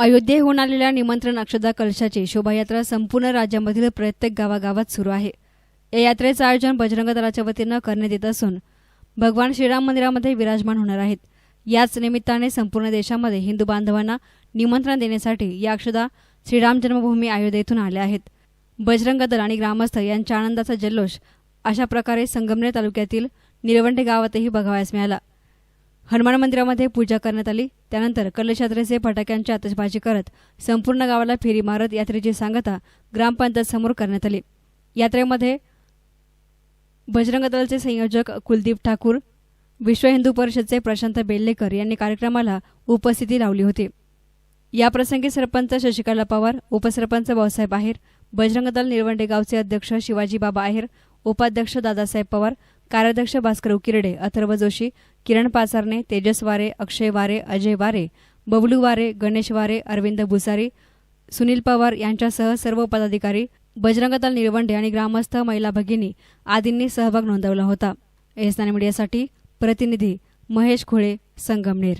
अयोध्येहून आलेल्या निमंत्रण अक्षदा कलशाची शोभायात्रा संपूर्ण राज्यामधील प्रत्येक गावागावात सुरू आहे. या यात्रेचं आयोजन बजरंग दलाच्या वतीनं करण्यात येत असून भगवान श्रीराम मंदिरामध्ये विराजमान होणार आहेत. याच निमित्ताने संपूर्ण देशामध्ये हिंदू बांधवांना निमंत्रण देण्यासाठी या अक्षदा श्रीराम जन्मभूमी अयोध्येतून आल्या आहेत. बजरंग दल आणि ग्रामस्थ यांच्या आनंदाचा जल्लोष अशा प्रकारे संगमनेर तालुक्यातील निरवंडे गावातही बघावयास मिळाला. हनुमान मंदिरामध्ये पूजा करण्यात आली. त्यानंतर कलश यात्रेचे फटाक्यांची आतषबाजी करत संपूर्ण गावाला फेरी मारत यात्रेची सांगता ग्रामपंचायत समोर करण्यात आली. यात्रेमध्ये बजरंग दलचे संयोजक कुलदीप ठाकूर विश्व हिंदू परिषदचे प्रशांत बेल्लेकर यांनी कार्यक्रमाला उपस्थिती लावली होती. याप्रसंगी सरपंच शशिकला पवार उपसरपंच भाऊसाहेब आहेर बजरंग दल निरवंडे गावचे अध्यक्ष शिवाजी बाबा आहेर उपाध्यक्ष दादासाहेब पवार कार्याध्यक्ष भास्कर उकिरडे अथर्व जोशी किरण पाचारने तेजस वारे अक्षय वारे अजय वारे बबलू वारे गणेश वारे अरविंद भुसारी सुनील पवार यांच्यासह सर्व पदाधिकारी बजरंगदल निळवंडे आणि ग्रामस्थ महिला भगिनी आदींनी सहभाग नोंदवला होता. एसनाने मीडियासाठी प्रतिनिधी महेश खुळे संगमनेर.